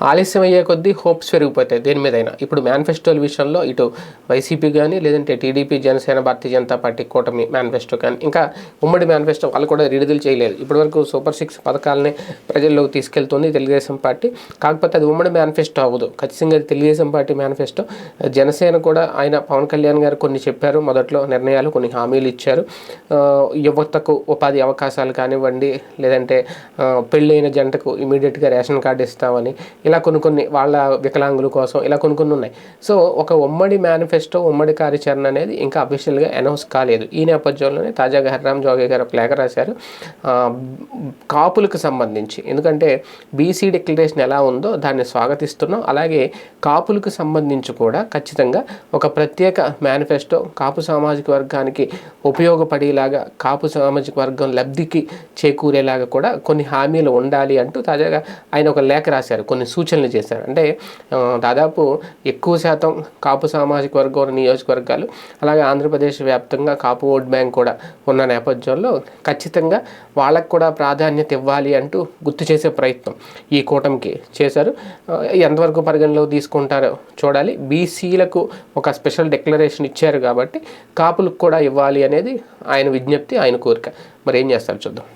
ఆలస్యం అయ్యే కొద్దీ హోప్స్ పెరిగిపోతాయి దేని మీదైనా. ఇప్పుడు మేనిఫెస్టోల విషయంలో ఇటు వైసీపీ కానీ లేదంటే టీడీపీ జనసేన భారతీయ జనతా పార్టీ కూటమి మేనిఫెస్టో కానీ ఇంకా ఉమ్మడి మేనిఫెస్టో వాళ్ళు కూడా విడుదల చేయలేదు. ఇప్పటివరకు సూపర్ సిక్స్ పథకాలని ప్రజల్లోకి తీసుకెళ్తుంది తెలుగుదేశం పార్టీ. కాకపోతే అది ఉమ్మడి మేనిఫెస్టో అవ్వదు. ఖచ్చితంగా తెలుగుదేశం పార్టీ మేనిఫెస్టో జనసేన కూడా ఆయన పవన్ కళ్యాణ్ గారు కొన్ని చెప్పారు. మొదట్లో నిర్ణయాలు కొన్ని హామీలు ఇచ్చారు. యువతకు ఉపాధి అవకాశాలు కానివ్వండి లేదంటే పెళ్ళైన జంటకు ఇమీడియట్గా రేషన్ కార్డు ఇస్తామని ఇలా కొన్ని కొన్ని వాళ్ళ వికలాంగుల కోసం ఇలా కొన్ని కొన్ని ఉన్నాయి. సో ఒక ఉమ్మడి మేనిఫెస్టో ఉమ్మడి కార్యాచరణ అనేది ఇంకా అఫీషియల్గా అనౌన్స్ కాలేదు. ఈ నేపథ్యంలోనే తాజాగా హర్రామ్ జోగి గారు ఒక లేఖ రాశారు. కాపులకు సంబంధించి. ఎందుకంటే బీసీ డిక్లరేషన్ ఎలా ఉందో దాన్ని స్వాగతిస్తున్నాం. అలాగే కాపులకు సంబంధించి కూడా ఖచ్చితంగా ఒక ప్రత్యేక మేనిఫెస్టో కాపు సామాజిక వర్గానికి ఉపయోగపడేలాగా కాపు సామాజిక వర్గం లబ్ధికి చేకూరేలాగా కూడా కొన్ని హామీలు ఉండాలి అంటూ తాజాగా ఆయన ఒక లేఖ రాశారు. కొన్ని సూచనలు చేశారు. అంటే దాదాపు ఎక్కువ శాతం కాపు సామాజిక వర్గం నియోజకవర్గాలు అలాగే ఆంధ్రప్రదేశ్ వ్యాప్తంగా కాపు ఓట్ బ్యాంక్ కూడా ఉన్న నేపథ్యంలో ఖచ్చితంగా వాళ్ళకు కూడా ప్రాధాన్యత ఇవ్వాలి అంటూ గుర్తు చేసే ప్రయత్నం ఈ కూటమికి చేశారు. ఎంతవరకు పరిగణలో తీసుకుంటారో చూడాలి. బీసీలకు ఒక స్పెషల్ డిక్లరేషన్ ఇచ్చారు కాబట్టి కాపులకు కూడా ఇవ్వాలి అనేది ఆయన విజ్ఞప్తి ఆయన కోరిక. మరి ఏం చేస్తారు చూద్దాం.